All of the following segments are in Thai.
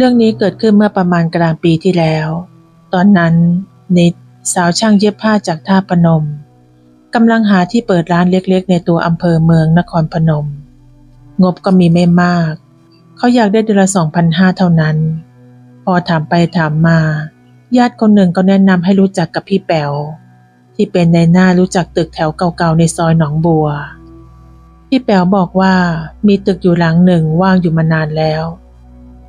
เรื่องนี้เกิดขึ้นเมื่อประมาณกลางปีที่แล้ว ตอนนั้น นิดสาวช่างเย็บผ้าจากท่าพนมกำลังหาที่เปิดร้านเล็กๆ ในตัวอำเภอเมืองนครพนม งบก็มีไม่มาก เขาอยากได้เดือนละสองพันห้าเท่านั้น พอถามไปถามมา ญาติคนหนึ่งก็แนะนำให้รู้จักกับพี่แป๋วที่เป็นในหน้ารู้จักตึกแถวเก่าๆในซอยหนองบัว พี่แป๋วบอกว่ามีตึกอยู่หลังหนึ่งว่างอยู่มานานแล้ว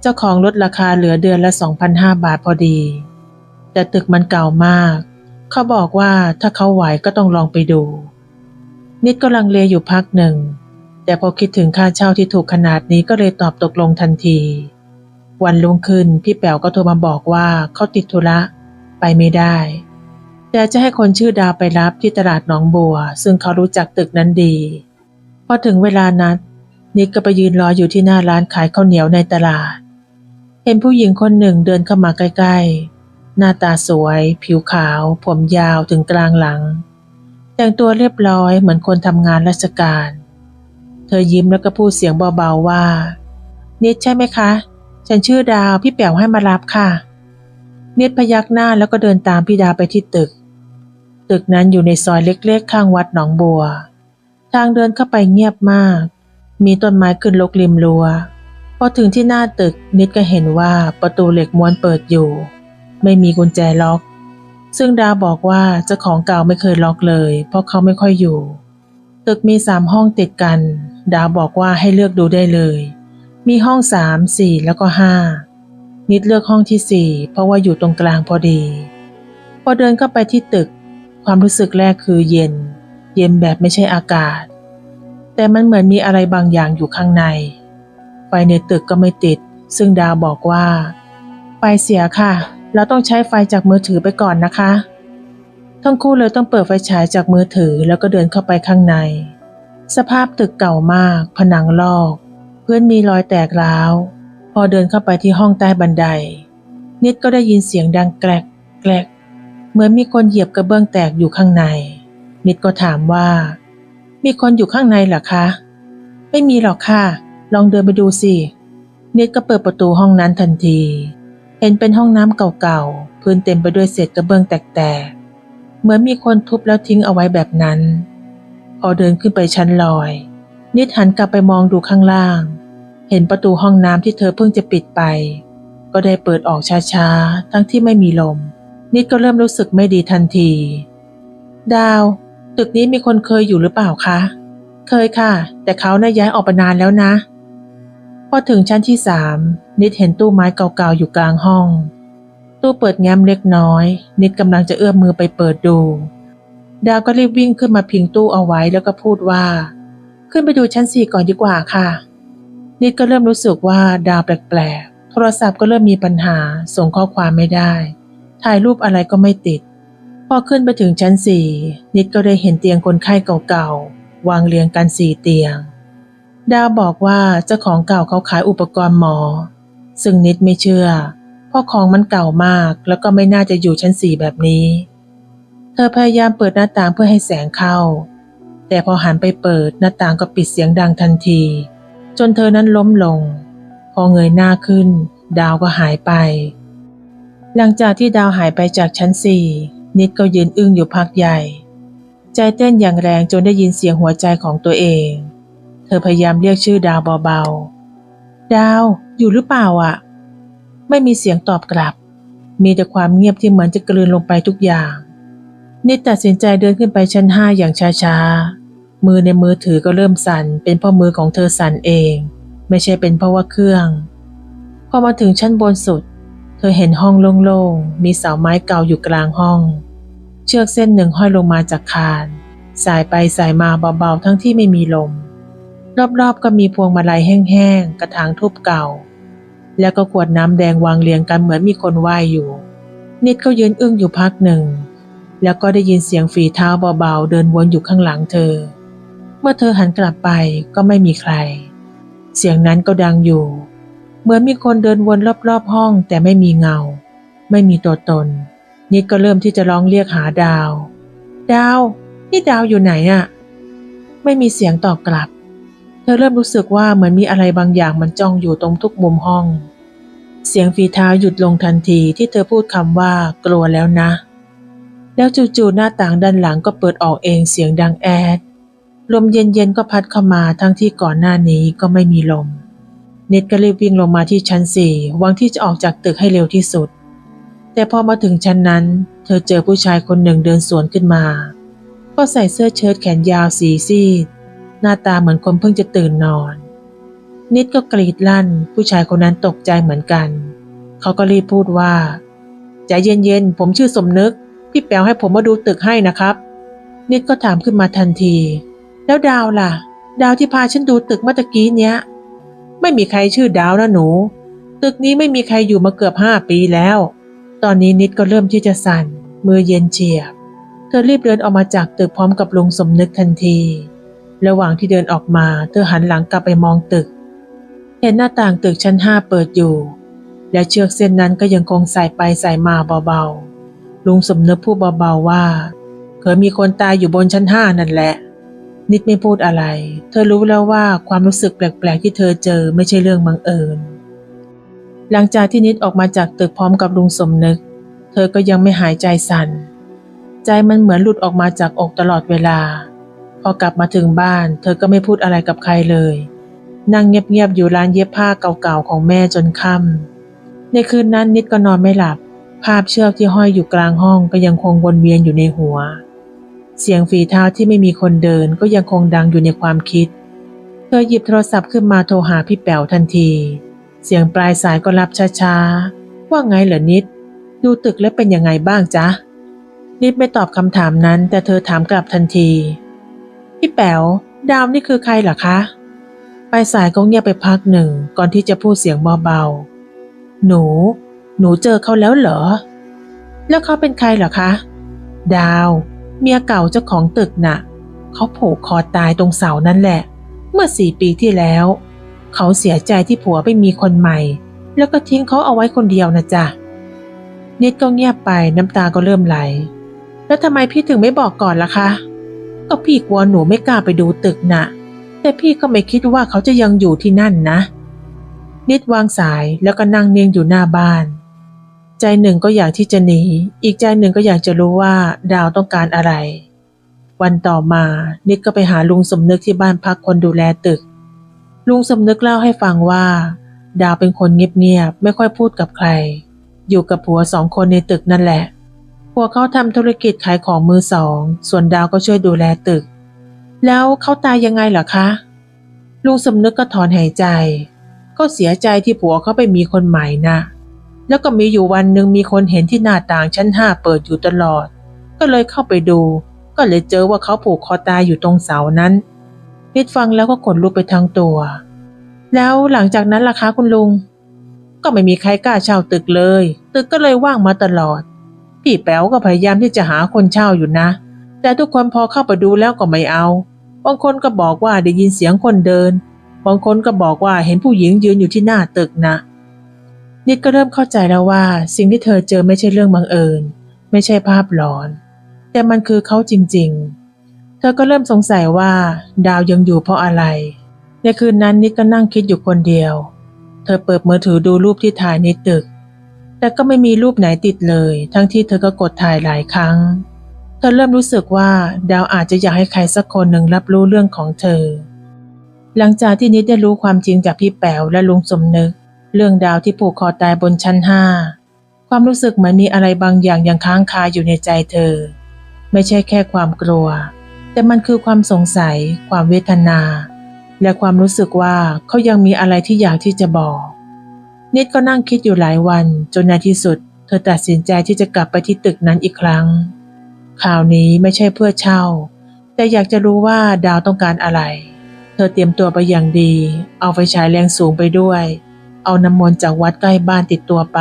เจ้าของลดราคาเหลือเดือนละ2,500 บาทพอดี แต่ตึกมันเก่ามาก เขาบอกว่าถ้าเขาไหวก็ต้องลองไปดู นิดก็ลังเลอยู่พักหนึ่ง แต่พอคิดถึงค่าเช่าที่ถูกขนาดนี้ก็เลยตอบตกลงทันที วันรุ่งขึ้นพี่แป๋วก็โทรมาบอกว่าเขาติดธุระไปไม่ได้ แต่จะให้คนชื่อดาวไปรับที่ตลาดหนองบัว ซึ่งเขารู้จักตึกนั้นดี พอถึงเวลานัดนิดก็ไปยืนรออยู่ที่หน้าร้านขายข้าวเหนียวในตลาด ห็นผู้หญิงคนหนึ่งเดินเข้ามาใกล้ๆ หน้าตาสวย ผิวขาว ผมยาวถึงกลางหลัง แต่งตัวเรียบร้อยเหมือนคนทำงานราชการ เธอยิ้มแล้วก็พูดเสียงเบาๆว่า นิดใช่ไหมคะ ฉันชื่อดาวพี่แป๋วให้มารับค่ะ นิดพยักหน้าแล้วก็เดินตามพี่ดาวไปที่ตึก ตึกนั้นอยู่ในซอยเล็กๆ ข้างวัดหนองบัว ทางเดินเข้าไปเงียบมาก มีต้นไม้ขึ้นลกริมรั้ว พอถึงที่หน้าตึกนิดก็เห็นว่าประตูเหล็กม้วนเปิดอยู่ ไม่มีกุญแจล็อก ซึ่งดาวบอกว่าเจ้าของเก่าไม่เคยล็อกเลย เพราะเขาไม่ค่อยอยู่ ตึกมีสามห้องติดกัน ดาวบอกว่าให้เลือกดูได้เลย มีห้องสามสี่แล้วก็ห้านิดเลือกห้องที่สี่เพราะว่าอยู่ตรงกลางพอดี พอเดินเข้าไปที่ตึก ความรู้สึกแรกคือเย็น เย็นแบบไม่ใช่อากาศ แต่มันเหมือนมีอะไรบางอย่างอยู่ข้างใน ไฟในตึกก็ไม่ติด ซึ่งดาวบอกว่า ไฟเสียค่ะ เราต้องใช้ไฟจากมือถือไปก่อนนะคะ ทั้งคู่เลยต้องเปิดไฟฉายจากมือถือแล้วก็เดินเข้าไปข้างใน สภาพตึกเก่ามาก ผนังลอก เพื้นมีรอยแตกร้าว พอเดินเข้าไปที่ห้องใต้บันได นิดก็ได้ยินเสียงดังแกรกแกรกเหมือนมีคนเหยียบกระเบื้องแตกอยู่ข้างใน นิดก็ถามว่า มีคนอยู่ข้างในเหรอคะ ไม่มีหรอกค่ะ ลองเดินไปดูสินิดก็เปิดประตูห้องนั้นทันที เห็นเป็นห้องน้ำเก่าๆ พื้นเต็มไปด้วยเศษกระเบื้องแตกๆ เหมือนมีคนทุบแล้วทิ้งเอาไว้แบบนั้น พอเดินขึ้นไปชั้นลอย นิดหันกลับไปมองดูข้างล่าง เห็นประตูห้องน้ำที่เธอเพิ่งจะปิดไป ก็ได้เปิดออกช้าๆ ทั้งที่ไม่มีลม นิดก็เริ่มรู้สึกไม่ดีทันที ดาว ตึกนี้มีคนเคยอยู่หรือเปล่าคะ เคยค่ะ แต่เขาน่าย้ายออกไปนานแล้วนะ พอถึงชั้นที่สามนิดเห็นตู้ไม้เก่าๆอยู่กลางห้อง ตู้เปิดแง้มเล็กน้อย นิดกำลังจะเอื้อมมือไปเปิดดู ดาวก็รีบวิ่งขึ้นมาพิงตู้เอาไว้แล้วก็พูดว่า ขึ้นไปดูชั้นสี่ก่อนดีกว่าค่ะ นิดก็เริ่มรู้สึกว่าดาวแปลกๆ โทรศัพท์ก็เริ่มมีปัญหา ส่งข้อความไม่ได้ ถ่ายรูปอะไรก็ไม่ติด พอขึ้นไปถึงชั้นสี่นิดก็ได้เห็นเตียงคนไข้เก่าๆวางเรียงกันสี่เตียง ดาวบอกว่าเจ้าของเก่าเขาขายอุปกรณ์หมอ ซึ่งนิดไม่เชื่อ เพราะของมันเก่ามากแล้วก็ไม่น่าจะอยู่ชั้นสี่แบบนี้ เธอพยายามเปิดหน้าต่างเพื่อให้แสงเข้า แต่พอหันไปเปิดหน้าต่างก็ปิดเสียงดังทันที จนเธอนั้นล้มลง พอเงยหน้าขึ้น ดาวก็หายไป หลังจากที่ดาวหายไปจากชั้นสี่นิดก็ยืนอึ้งอยู่พักใหญ่ ใจเต้นอย่างแรงจนได้ยินเสียงหัวใจของตัวเอง เธอพยายามเรียกชื่อดาวเบาๆ ดาวอยู่หรือเปล่าอะ ไม่มีเสียงตอบกลับ มีแต่ความเงียบที่เหมือนจะกลืนลงไปทุกอย่างนิดตัดสินใจเดินขึ้นไปชั้นห้าอย่างช้าๆ มือในมือถือก็เริ่มสั่น เป็นเพราะมือของเธอสั่นเอง ไม่ใช่เป็นเพราะว่าเครื่อง พอมาถึงชั้นบนสุด เธอเห็นห้องโล่งๆ มีเสาไม้เก่าอยู่กลางห้อง เชือกเส้นหนึ่งห้อยลงมาจากคาน สายไปสายมาเบาๆ ทั้งที่ไม่มีลม รอบๆ ก็มีพวงมาลัยแห้งๆ กระถางทูบเก่า แล้วก็ขวดน้ำแดงวางเรียงกันเหมือนมีคนไหว้อยู่ นิดก็ยืนอึ้งอยู่พักหนึ่ง แล้วก็ได้ยินเสียงฝีเท้าเบาๆ เดินวนอยู่ข้างหลังเธอ เมื่อเธอหันกลับไปก็ไม่มีใคร เสียงนั้นก็ดังอยู่ เหมือนมีคนเดินวนรอบๆห้องแต่ไม่มีเงา ไม่มีตัวตน นิดก็เริ่มที่จะร้องเรียกหาดาว ดาว นี่ดาวอยู่ไหนอะไม่มีเสียงตอบกลับ เธอเริ่มรู้สึกว่าเหมือนมีอะไรบางอย่างมันจ้องอยู่ตรงทุกมุมห้อง เสียงฝีเท้าหยุดลงทันทีที่เธอพูดคำว่ากลัวแล้วนะ แล้วจู่ๆหน้าต่างด้านหลังก็เปิดออกเองเสียงดังแอด ลมเย็นๆก็พัดเข้ามาทั้งที่ก่อนหน้านี้ก็ไม่มีลม เน็ตก็รีบวิ่งลงมาที่ชั้นสี่หวังที่จะออกจากตึกให้เร็วที่สุด แต่พอมาถึงชั้นนั้น เธอเจอผู้ชายคนหนึ่งเดินสวนขึ้นมา ก็ใส่เสื้อเชิ้ตแขนยาวสีซีด หน้าตาเหมือนคนเพิ่งจะตื่นนอน นิดก็กรีดลั่น ผู้ชายคนนั้นตกใจเหมือนกัน เขาก็รีบพูดว่าใจเย็นๆผมชื่อสมนึก พี่แป๋วให้ผมมาดูตึกให้นะครับ นิดก็ถามขึ้นมาทันที แล้วดาวล่ะ ดาวที่พาฉันดูตึกเมื่อกี้เนี้ย ไม่มีใครชื่อดาวนะหนู ตึกนี้ไม่มีใครอยู่มาเกือบห้าปีแล้ว ตอนนี้นิดก็เริ่มที่จะสั่นมือเย็นเฉียบ เธอรีบเดินออกมาจากตึกพร้อมกับลุงสมนึกทันที ระหว่างที่เดินออกมาเธอหันหลังกลับไปมองตึก เห็นหน้าต่างตึกชั้นห้าเปิดอยู่ และเชือกเส้นนั้นก็ยังคงใส่ไปใส่มาเบาๆ ลุงสมนึกพูดเบาๆว่า เคยมีคนตายอยู่บนชั้นห้านั่นแหละ นิดไม่พูดอะไร เธอรู้แล้วว่าความรู้สึกแปลกๆที่เธอเจอไม่ใช่เรื่องบังเอิญ หลังจากที่นิดออกมาจากตึกพร้อมกับลุงสมนึก เธอก็ยังไม่หายใจสัน่น ใจมันเหมือนหลุดออกมาจากอกตลอดเวลา พอกลับมาถึงบ้าน เธอก็ไม่พูดอะไรกับใครเลย นั่งเงียบๆอยู่ร้านเย็บผ้าเก่าๆของแม่จนค่ำในคืนนั้นนิดก็นอนไม่หลับ ภาพเชือกที่ห้อยอยู่กลางห้องก็ยังคงวนเวียนอยู่ในหัว เสียงฝีเท้าที่ไม่มีคนเดินก็ยังคงดังอยู่ในความคิด เธอหยิบโทรศัพท์ขึ้นมาโทรหาพี่แป๋วทันที เสียงปลายสายก็รับช้าๆ ว่าไงเหรอนิด ดูตึกแล้วเป็นยังไงบ้างจ๊ะนิดไม่ตอบคำถามนั้น แต่เธอถามกลับทันที พี่แป๋วดาวนี่คือใครเหรอคะปลายสายก็เงียบไปพักหนึ่งก่อนที่จะพูดเสียงเบาๆ หนู หนูเจอเขาแล้วเหรอ แล้วเขาเป็นใครเหรอคะ ดาว เมียเก่าเจ้าของตึกน่ะ เขาผูกคอตายตรงเสานั่นแหละ เมื่อสี่ปีที่แล้ว เขาเสียใจที่ผัวไปมีคนใหม่ แล้วก็ทิ้งเขาเอาไว้คนเดียวนะจ๊ะเนิดก็เงียบไปน้ำตาก็เริ่มไหล แล้วทำไมพี่ถึงไม่บอกก่อนล่ะคะ ก็พี่กลัวหนูไม่กล้าไปดูตึกน่ะ แต่พี่ก็ไม่คิดว่าเขาจะยังอยู่ที่นั่นนะ นิดวางสายแล้วก็นั่งเนียงอยู่หน้าบ้าน ใจหนึ่งก็อยากที่จะหนี อีกใจหนึ่งก็อยากจะรู้ว่าดาวต้องการอะไร วันต่อมา นิดก็ไปหาลุงสมนึกที่บ้านพักคนดูแลตึก ลุงสมนึกเล่าให้ฟังว่า ดาวเป็นคนเงียบๆไม่ค่อยพูดกับใคร อยู่กับผัวสองคนในตึกนั่นแหละ วเขาทำธุรกิจขายของมือสอง ส่วนดาวก็ช่วยดูแลตึก แล้วเขาตายยังไงเหรอคะ ลุงสมนึกก็ถอนหายใจ ก็เสียใจที่ผัวเขาไปมีคนใหม่นะ แล้วก็มีอยู่วันหนึ่งมีคนเห็นที่หน้าต่างชั้นห้าเปิดอยู่ตลอด ก็เลยเข้าไปดู ก็เลยเจอว่าเขาผูกคอตายอยู่ตรงเสานั้นนิดฟังแล้วก็ขนลุกไปทั้งตัว แล้วหลังจากนั้นล่ะคะคุณลุง ก็ไม่มีใครกล้าเช่าตึกเลย ตึกก็เลยว่างมาตลอด พี่แป๋วก็พยายามที่จะหาคนเช่าอยู่นะ แต่ทุกคนพอเข้าไปดูแล้วก็ไม่เอา บางคนก็บอกว่าได้ยินเสียงคนเดิน บางคนก็บอกว่าเห็นผู้หญิงยืนอยู่ที่หน้าตึกนะ นิดก็เริ่มเข้าใจแล้วว่า สิ่งที่เธอเจอไม่ใช่เรื่องบังเอิญ ไม่ใช่ภาพหลอน แต่มันคือเขาจริง ๆ เธอก็เริ่มสงสัยว่า ดาวยังอยู่เพราะอะไร ในคืนนั้นนิดก็นั่งคิดอยู่คนเดียว เธอเปิดมือถือดูรูปที่ถ่ายในตึก แต่ก็ไม่มีรูปไหนติดเลย ทั้งที่เธอก็กดถ่ายหลายครั้ง เธอเริ่มรู้สึกว่าดาวอาจจะอยากให้ใครสักคนหนึ่งรับรู้เรื่องของเธอ หลังจากที่นิดได้รู้ความจริงจากพี่แป๋วและลุงสมนึก เรื่องดาวที่ผูกคอตายบนชั้นห้าความรู้สึกเหมือนมีอะไรบางอย่างยังค้างคาอยู่ในใจเธอ ไม่ใช่แค่ความกลัว แต่มันคือความสงสัย ความเวทนา และความรู้สึกว่าเขายังมีอะไรที่อยากที่จะบอก นิดก็นั่งคิดอยู่หลายวัน จนในที่สุด เธอตัดสินใจที่จะกลับไปที่ตึกนั้นอีกครั้งข่าวนี้ไม่ใช่เพื่อเช่า แต่อยากจะรู้ว่าดาวต้องการอะไร เธอเตรียมตัวไปอย่างดี เอาไฟฉายแรงสูงไปด้วย เอาน้ำมนต์จากวัดใกล้บ้านติดตัวไป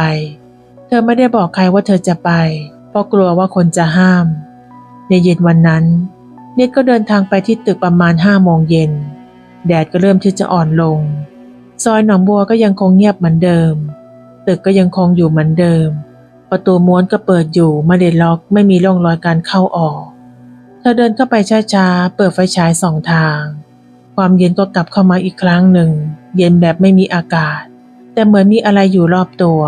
เธอไม่ได้บอกใครว่าเธอจะไป เพราะกลัวว่าคนจะห้าม ในเย็นวันนั้นนิดก็เดินทางไปที่ตึกประมาณห้าโมงเย็น แดดก็เริ่มที่จะอ่อนลง ซอยหนองบัวก็ยังคงเงียบเหมือนเดิม ตึกก็ยังคงอยู่เหมือนเดิม ประตูม้วนก็เปิดอยู่ไม่ได้ล็อกไม่มีร่องรอยการเข้าออก เธอเดินเข้าไปช้าๆ เปิดไฟฉายสองทาง ความเย็นก็กลับเข้ามาอีกครั้งหนึ่ง เย็นแบบไม่มีอากาศแแต่เหมือนมีอะไรอยู่รอบตัว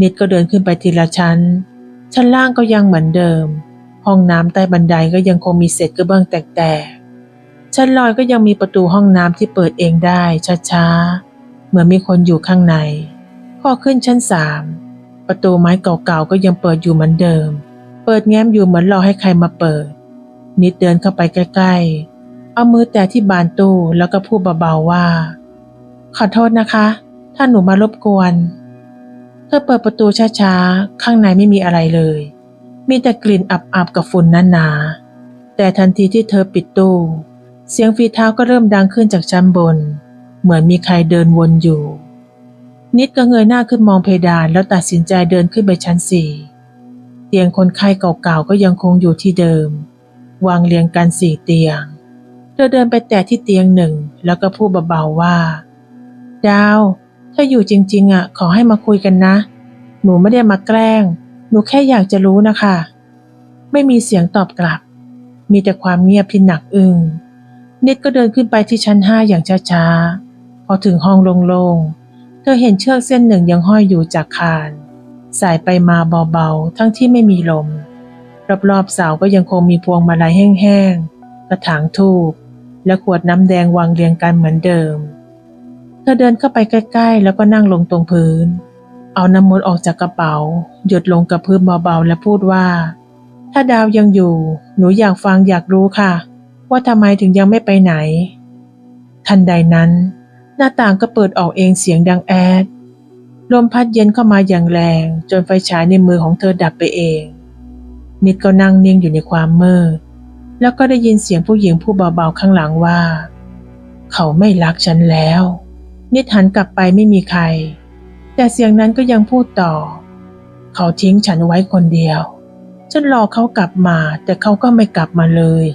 นิดก็เดินขึ้นไปทีละชั้น ชั้นล่างก็ยังเหมือนเดิม ห้องน้ำใต้บันไดก็ยังคงมีเศษกระเบื้องแตกๆชั้นลอยก็ยังมีประตูห้องน้ำที่เปิดเองได้ช้าๆ เหมือนมีคนอยู่ข้างใน พอขึ้นชั้นสามประตูไม้เก่าๆก็ยังเปิดอยู่เหมือนเดิม เปิดแง้มอยู่เหมือนรอให้ใครมาเปิด นิดเดินเข้าไปใกล้ๆ เอามือแตะที่บานตู้แล้วก็พูดเบาๆว่า ขอโทษนะคะ ถ้าหนูมารบกวน เธอเปิดประตูช้าๆ ข้างในไม่มีอะไรเลย มีแต่กลิ่นอับๆกับฝุ่นหนาๆแต่ทันทีที่เธอปิดตู้ เสียงฝีเท้าก็เริ่มดังขึ้นจากชั้นบน เหมือนมีใครเดินวนอยู่ นิดก็เงยหน้าขึ้นมองเพดานแล้วตัดสินใจเดินขึ้นไปชั้นสี่เตียงคนไข้เก่าๆก็ยังคงอยู่ที่เดิม วางเรียงกันสี่เตียงเธอเดินไปแตะที่เตียงหนึ่ง แล้วก็พูดเบาๆว่า ดาว ถ้าอยู่จริงๆอะขอให้มาคุยกันนะ หนูไม่ได้มาแกล้ง หนูแค่อยากจะรู้นะคะ ไม่มีเสียงตอบกลับ มีแต่ความเงียบที่หนักอึ้งนิดก็เดินขึ้นไปที่ชั้นห้าอย่างช้าๆ อถึงห้องโล่งๆ เธอเห็นเชือกเส้นหนึ่งยังห้อยอยู่จากคาน สายไปมาเบาๆ ทั้งที่ไม่มีลม รอบๆเสาก็ยังคงมีพวงมาลัยแห้งๆ กระถางทูบและขวดน้ำแดงวางเรียงกันเหมือนเดิม เธอเดินเข้าไปใกล้ๆ แล้วก็นั่งลงตรงพื้น เอาน้ำมนต์ออกจากกระเป๋า หยดลงกับพื้นเบาๆ และพูดว่า ถ้าดาวยังอยู่ หนูอยากฟังอยากรู้ค่ะ ว่าทำไมถึงยังไม่ไปไหน ทันใดนั้น หน้าต่างก็เปิดออกเองเสียงดังแอด ลมพัดเย็นเข้ามาอย่างแรง จนไฟฉายในมือของเธอดับไปเอง นิดก็นั่งนิ่งอยู่ในความมืด แล้วก็ได้ยินเสียงผู้หญิงพูดเบาๆข้างหลังว่า เขาไม่รักฉันแล้ว นิดหันกลับไปไม่มีใคร แต่เสียงนั้นก็ยังพูดต่อ เขาทิ้งฉันไว้คนเดียว ฉันรอเขากลับมา แต่เขาก็ไม่กลับมาเลย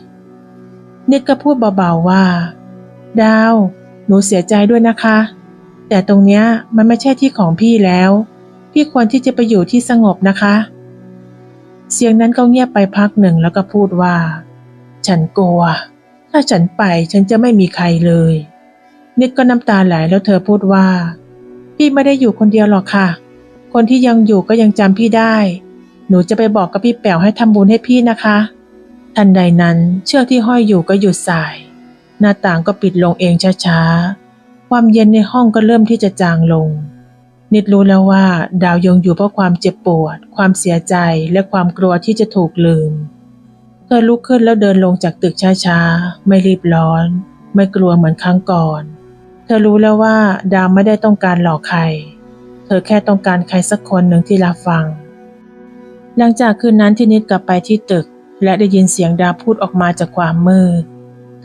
นิดก็พูดเบาๆว่า ดาว หนูเสียใจด้วยนะคะ แต่ตรงเนี้ยมันไม่ใช่ที่ของพี่แล้ว พี่ควรที่จะไปอยู่ที่สงบนะคะ เสียงนั้นก็เงียบไปพักหนึ่งแล้วก็พูดว่า ฉันกลัว ถ้าฉันไปฉันจะไม่มีใครเลย นิดก็น้ำตาไหลแล้วเธอพูดว่า พี่ไม่ได้อยู่คนเดียวหรอกค่ะ คนที่ยังอยู่ก็ยังจำพี่ได้ หนูจะไปบอกกับพี่แป๋วให้ทำบุญให้พี่นะคะ ทันใดนั้นเชือกที่ห้อยอยู่ก็หยุดสาย หน้าต่างก็ปิดลงเองช้าๆ ความเย็นในห้องก็เริ่มที่จะจางลง นิดรู้แล้วว่าดาวยังอยู่เพราะความเจ็บปวด ความเสียใจและความกลัวที่จะถูกลืม เธอลุกขึ้นแล้วเดินลงจากตึกช้าๆ ไม่รีบร้อน ไม่กลัวเหมือนครั้งก่อน เธอรู้แล้วว่าดาวไม่ได้ต้องการหลอกใคร เธอแค่ต้องการใครสักคนหนึ่งที่รับฟัง หลังจากคืนนั้นที่นิดกลับไปที่ตึก และได้ยินเสียงดาวพูดออกมาจากความมืด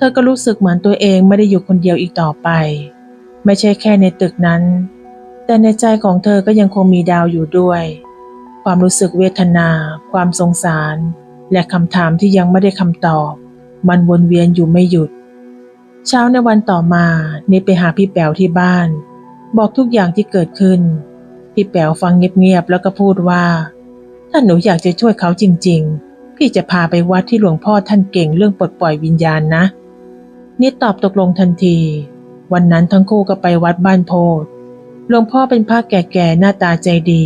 ธอก็รู้สึกเหมือนตัวเองไม่ได้อยู่คนเดียวอีกต่อไป ไม่ใช่แค่ในตึกนั้น แต่ในใจของเธอก็ยังคงมีดาวอยู่ด้วย ความรู้สึกเวทนา ความสงสาร และคำถามที่ยังไม่ได้คำตอบ มันวนเวียนอยู่ไม่หยุด เช้าในวันต่อมานิดไปหาพี่แป๋วที่บ้าน บอกทุกอย่างที่เกิดขึ้น พี่แป๋วฟังเงียบๆแล้วก็พูดว่า ถ้าหนูอยากจะช่วยเขาจริง ๆ พี่จะพาไปวัดที่หลวงพ่อท่านเก่งเรื่องปลดปล่อยวิญญาณนะ นิดตอบตกลงทันที วันนั้นทั้งคู่ก็ไปวัดบ้านโพธหลวงพ่อเป็นพระแก่ๆหน้าตาใจดี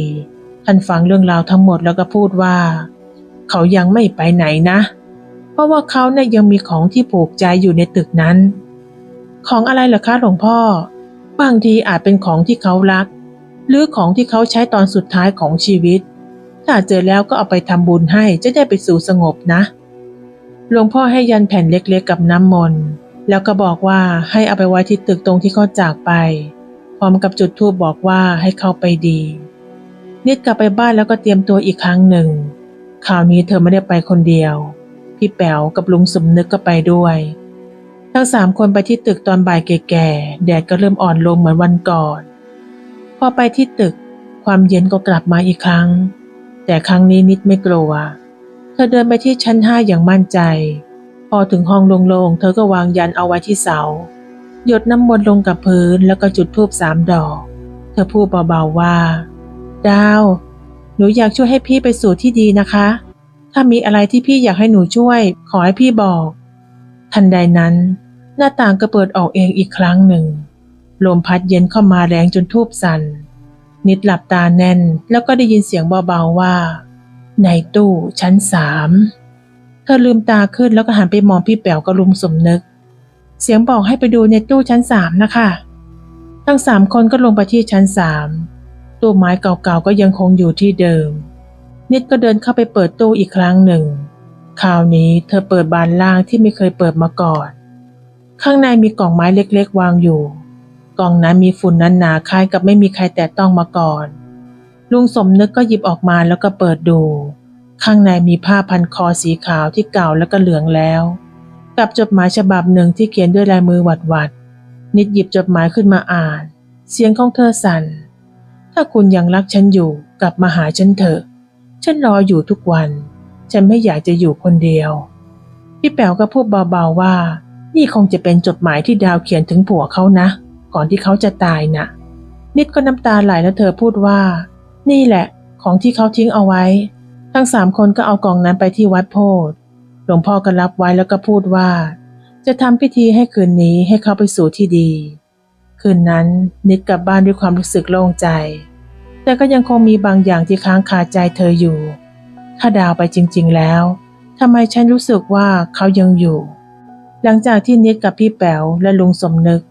ท่านฟังเรื่องราวทั้งหมดแล้วก็พูดว่า เขายังไม่ไปไหนนะ เพราะว่าเขาเนี่ยยังมีของที่ผูกใจอยู่ในตึกนั้น ของอะไรเหรอคะหลวงพ่อ บางทีอาจเป็นของที่เขารัก หรือของที่เขาใช้ตอนสุดท้ายของชีวิต ถ้าเจอแล้วก็เอาไปทำบุญให้จะได้ไปสู่สงบนะ หลวงพ่อให้ยันแผ่นเล็กๆกับน้ำมนต์ แล้วก็บอกว่าให้เอาไปไว้ที่ตึกตรงที่เขาจากไป พร้อมกับจุดธูปบอกว่าให้เข้าไปดีนิดกลับไปบ้านแล้วก็เตรียมตัวอีกครั้งหนึ่งคราวนี้เธอไม่ได้ไปคนเดียว พี่แป๋วกับลุงสมนึกก็ไปด้วย ทั้งสามคนไปที่ตึกตอนบ่ายแก่ๆแดดก็เริ่มอ่อนลงเหมือนวันก่อน พอไปที่ตึกความเย็นก็กลับมาอีกครั้ง แต่ครั้งนี้นิดไม่กลัว เธอเดินไปที่ชั้นห้าอย่างมั่นใจ พอถึงห้องโล่งๆ เธอก็วางยันเอาไว้ที่เสา หยดน้ำมนต์ลงกับพื้นแล้วก็จุดธูปสามดอก เธอพูดเบาๆว่า ดาว หนูอยากช่วยให้พี่ไปสู่ที่ดีนะคะ ถ้ามีอะไรที่พี่อยากให้หนูช่วย ขอให้พี่บอก ทันใดนั้น หน้าต่างก็เปิดออกเองอีกครั้งหนึ่ง ลมพัดเย็นเข้ามาแรงจนทูบสั่น นิดหลับตาแน่นแล้วก็ได้ยินเสียงเบาๆว่า ในตู้ชั้นสาม เธอลืมตาขึ้นแล้วก็หันไปมองพี่แป๋วกับลุงสมนึก เสียงบอกให้ไปดูในตู้ชั้นสามนะคะ ทั้งสามคนก็ลงไปที่ชั้นสามตู้ไม้เก่าๆก็ยังคงอยู่ที่เดิม นิดก็เดินเข้าไปเปิดตู้อีกครั้งหนึ่ง คราวนี้เธอเปิดบานล่างที่ไม่เคยเปิดมาก่อน ข้างในมีกล่องไม้เล็กๆ วางอยู่ กล่องนั้นมีฝุ่นนั้นหนาคล้ายกับไม่มีใครแตะต้องมาก่อน ลุงสมนึกก็หยิบออกมาแล้วก็เปิดดู ข้างในมีผ้าพันคอสีขาวที่เก่าแล้วก็เหลืองแล้ว กับจดหมายฉบับหนึ่งที่เขียนด้วยลายมือหวัดๆนิดหยิบจดหมายขึ้นมาอ่าน เสียงของเธอสั่น ถ้าคุณยังรักฉันอยู่กลับมาหาฉันเถอะ ฉันรออยู่ทุกวัน ฉันไม่อยากจะอยู่คนเดียว พี่แป๋วก็พูดเบาๆว่า นี่คงจะเป็นจดหมายที่ดาวเขียนถึงผัวเขานะ ก่อนที่เขาจะตายนะ่ะนิดก็น้ำตาไหลแล้วเธอพูดว่า นี่แหละ ของที่เขาทิ้งเอาไว้ ทั้งสามคนก็เอากล่องนั้นไปที่วัดโพธิ์หลวงพ่อก็รับไว้แล้วก็พูดว่า จะทำพิธีให้คืนนี้ให้เขาไปสู่ที่ดี คืนนั้นนิดกลับบ้านด้วยความรู้สึกโล่งใจ แต่ก็ยังคงมีบางอย่างที่ค้างคาใจเธออยู่ ถ้าดาวไปจริง ๆ แล้วทำไมฉันรู้สึกว่าเขายังอยู่ หลังจากที่นิดกับพี่แป๋วและลุงสมนึก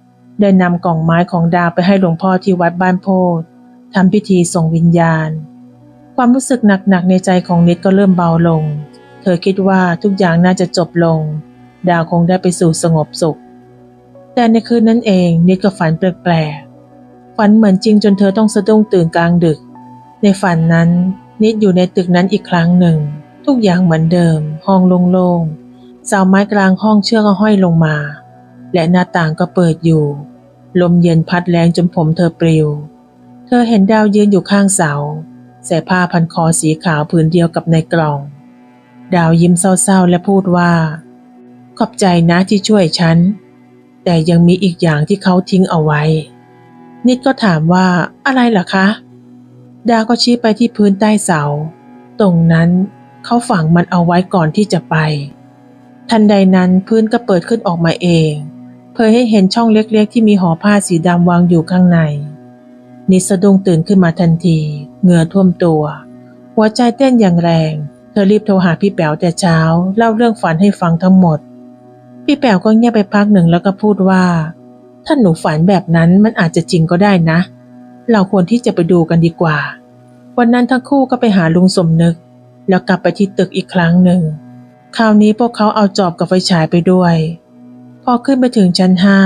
ได้นำกล่องไม้ของดาวไปให้หลวงพ่อที่วัดบ้านโพธิ์ทำพิธีส่งวิญญาณ ความรู้สึกหนักๆในใจของนิดก็เริ่มเบาลง เธอคิดว่าทุกอย่างน่าจะจบลง ดาวคงได้ไปสู่สงบสุข แต่ในคืนนั้นเองนิดก็ฝันแปลกๆ ฝันเหมือนจริงจนเธอต้องสะดุ้งตื่นกลางดึก ในฝันนั้นนิดอยู่ในตึกนั้นอีกครั้งหนึ่ง ทุกอย่างเหมือนเดิม ห้องโล่งๆเสาไม้กลางห้องเชือกก็ห้อยลงมา และหน้าต่างก็เปิดอยู่ ลมเย็นพัดแรงจนผมเธอปลิว เธอเห็นดาวยืนอยู่ข้างเสา ใส่ผ้าพันคอสีขาวผืนเดียวกับในกล่อง ดาวยิ้มเศร้าๆและพูดว่า ขอบใจนะที่ช่วยฉัน แต่ยังมีอีกอย่างที่เขาทิ้งเอาไว้ นิดก็ถามว่าอะไรล่ะคะ ดาวก็ชี้ไปที่พื้นใต้เสา ตรงนั้นเขาฝังมันเอาไว้ก่อนที่จะไป ทันใดนั้นพื้นก็เปิดขึ้นออกมาเอง เผยให้เห็นช่องเล็กๆ ที่มีห่อผ้าสีดำวางอยู่ข้างใน นิดสะดุ้งตื่นขึ้นมาทันที เหงื่อท่วมตัว หัวใจเต้นอย่างแรง เธอรีบโทรหาพี่แป๋วแต่เช้า เล่าเรื่องฝันให้ฟังทั้งหมด พี่แป๋วก็เงียบไปพักหนึ่งแล้วก็พูดว่า ถ้าหนูฝันแบบนั้นมันอาจจะจริงก็ได้นะ เราควรที่จะไปดูกันดีกว่า วันนั้นทั้งคู่ก็ไปหาลุงสมนึก แล้วกลับไปที่ตึกอีกครั้งหนึ่ง คราวนี้พวกเขาเอาจอบกับไฟฉายไปด้วย พอขึ้นไปถึงชั้นห้า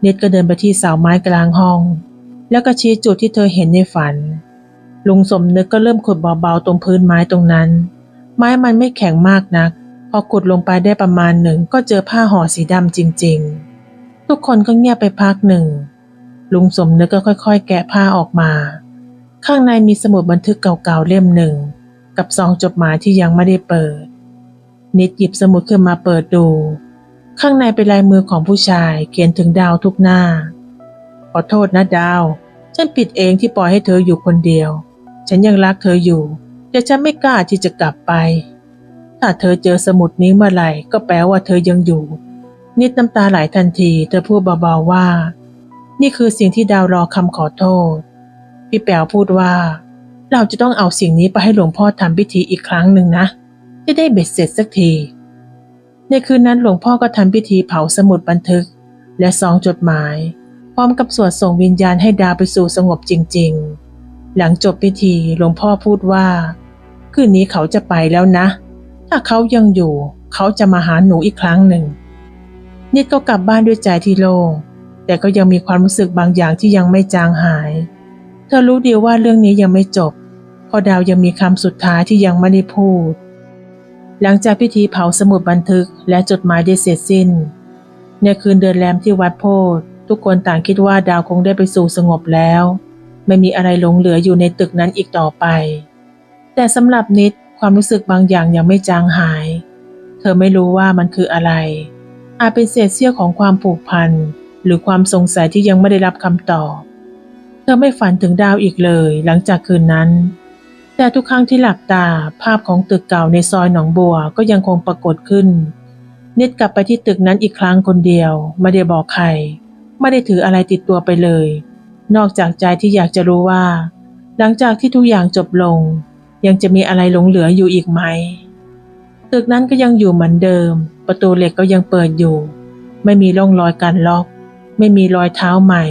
เน็ตก็เดินไปที่เสาไม้กลางห้อง แล้วก็ชี้จุดที่เธอเห็นในฝัน ลุงสมนึกก็เริ่มขุดเบาๆตรงพื้นไม้ตรงนั้น ไม้มันไม่แข็งมากนัก พอขุดลงไปได้ประมาณหนึ่งก็เจอผ้าห่อสีดำจริง ๆ ทุกคนก็เงียบไปพักหนึ่ง ลุงสมนึกก็ค่อย ๆ แกะผ้าออกมา ข้างในมีสมุดบันทึกเก่าๆเล่มหนึ่ง กับซองจดหมายที่ยังไม่ได้เปิด นิดหยิบสมุดขึ้นมาเปิดดู ข้างในเป็นลายมือของผู้ชายเขียนถึงดาวทุกหน้า ขอโทษนะดาว ฉันผิดเองที่ปล่อยให้เธออยู่คนเดียว ฉันยังรักเธออยู่ แต่ฉันไม่กล้าที่จะกลับไป ถ้าเธอเจอสมุดนี้เมื่อไหร่ก็แปลว่าเธอยังอยู่ นิดน้ำตาไหลทันที เธอพูดเบาๆว่า นี่คือสิ่งที่ดาวรอคำขอโทษ พี่แป๋วพูดว่า เราจะต้องเอาสิ่งนี้ไปให้หลวงพ่อทำพิธีอีกครั้งหนึ่งนะจะได้เบ็ดเสร็จสักทีในคืนนั้นหลวงพ่อก็ทำพิธีเผาสมุดบันทึก และซองจดหมาย พร้อมกับสวดส่งวิญญาณให้ดาวไปสู่สงบจริง ๆ หลังจบพิธีหลวงพ่อพูดว่า คืนนี้เขาจะไปแล้วนะ ถ้าเขายังอยู่เขาจะมาหาหนูอีกครั้งหนึ่งนิดก็กลับบ้านด้วยใจที่โล่งแต่ก็ยังมีความรู้สึกบางอย่างที่ยังไม่จางหาย เธอรู้ดีว่าเรื่องนี้ยังไม่จบเพราะดาวยังมีคำสุดท้ายที่ยังไม่ได้พูด หลังจากพิธีเผาสมุดบันทึกและจดหมายได้เสร็จสิ้น ในคืนเดือนแรมที่วัดโพธิ์ทุกคนต่างคิดว่าดาวคงได้ไปสู่สงบแล้ว ไม่มีอะไรหลงเหลืออยู่ในตึกนั้นอีกต่อไป แต่สำหรับนิดความรู้สึกบางอย่างยังไม่จางหาย เธอไม่รู้ว่ามันคืออะไร อาจเป็นเศษเสี้ยวของความผูกพัน หรือความสงสัยที่ยังไม่ได้รับคำตอบ เธอไม่ฝันถึงดาวอีกเลยหลังจากคืนนั้น แต่ทุกครั้งที่หลับตาภาพของตึกเก่าในซอยหนองบัวก็ยังคงปรากฏขึ้น นิดกลับไปที่ตึกนั้นอีกครั้งคนเดียว ไม่ได้บอกใคร ไม่ได้ถืออะไรติดตัวไปเลย นอกจากใจที่อยากจะรู้ว่า หลังจากที่ทุกอย่างจบลง ยังจะมีอะไรหลงเหลืออยู่อีกไหม ตึกนั้นก็ยังอยู่เหมือนเดิม ประตูเหล็กก็ยังเปิดอยู่ ไม่มีร่องรอยการล็อก ไม่มีรอยเท้าใหม่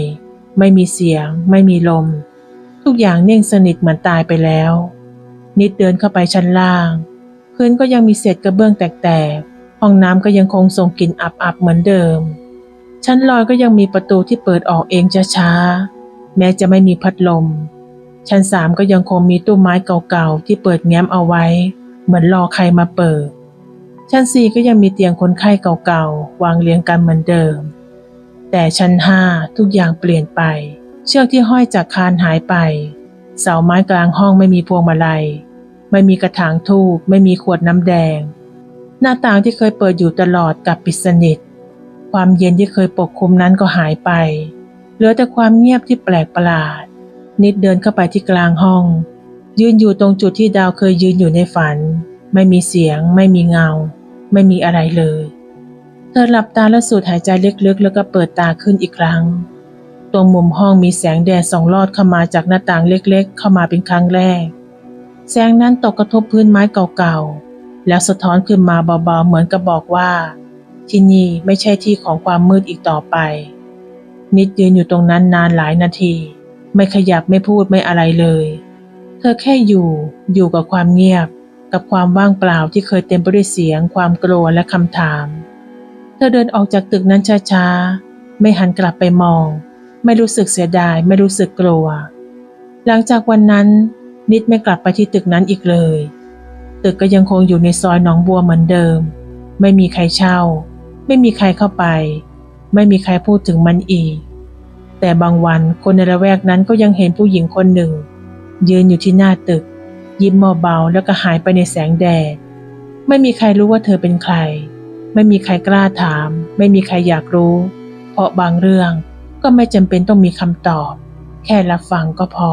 ไม่มีเสียง ไม่มีลม ทุกอย่างนิ่งสนิทเหมือนตายไปแล้ว นิดเดินเข้าไปชั้นล่าง พื้นก็ยังมีเศษกระเบื้องแตกๆห้องน้ำก็ยังคงส่งกลิ่นอับๆเหมือนเดิมชั้นลอยก็ยังมีประตูที่เปิดออกเองช้าๆ แม้จะไม่มีพัดลม ชั้นสามก็ยังคงมีตู้ไม้เก่าๆที่เปิดแง้มเอาไว้ เหมือนรอใครมาเปิด ชั้นสี่ก็ยังมีเตียงคนไข้เก่าๆ วางเรียงกันเหมือนเดิม แต่ชั้นห้าทุกอย่างเปลี่ยนไป เชือกที่ห้อยจากคานหายไป เสาไม้กลางห้องไม่มีพวงมาลัย ไม่มีกระถางทูบไม่มีขวดน้ำแดง หน้าต่างที่เคยเปิดอยู่ตลอดกลับปิดสนิท ความเย็นที่เคยปกคลุมนั้นก็หายไป เหลือแต่ความเงียบที่แปลกประหลาด นิดเดินเข้าไปที่กลางห้อง ยืนอยู่ตรงจุดที่ดาวเคยยืนอยู่ในฝัน ไม่มีเสียง ไม่มีเงา ไม่มีอะไรเลย เธอหลับตาและสูดหายใจลึกๆ แล้วก็เปิดตาขึ้นอีกครั้ง ตรงมุมห้องมีแสงแดดส่องลอดเข้ามาจากหน้าต่างเล็กๆ เข้ามาเป็นครั้งแรก แสงนั้นตกกระทบพื้นไม้เก่าๆ แล้วสะท้อนขึ้นมาเบาๆ เหมือนกับบอกว่า ที่นี่ไม่ใช่ที่ของความมืดอีกต่อไป นิดยืนอยู่ตรงนั้นนานหลายนาที ไม่ขยับไม่พูดไม่อะไรเลย เธอแค่อยู่ อยู่กับความเงียบ กับความว่างเปล่าที่เคยเต็มไปด้วยเสียง ความกลัวและคำถาม เธอเดินออกจากตึกนั้นช้าๆ ไม่หันกลับไปมอง ไม่รู้สึกเสียดาย ไม่รู้สึกกลัว หลังจากวันนั้น นิดไม่กลับไปที่ตึกนั้นอีกเลย ตึกก็ยังคงอยู่ในซอยหนองบัวเหมือนเดิม ไม่มีใครเช่า ไม่มีใครเข้าไป ไม่มีใครพูดถึงมันอีก แต่บางวันคนในละแวกนั้นก็ยังเห็นผู้หญิงคนหนึ่ง ยืนอยู่ที่หน้าตึก ยิ้มเบาๆแล้วก็หายไปในแสงแดด ไม่มีใครรู้ว่าเธอเป็นใคร ไม่มีใครกล้าถาม ไม่มีใครอยากรู้ เพราะบางเรื่องก็ไม่จำเป็นต้องมีคำตอบ แค่รับฟังก็พอ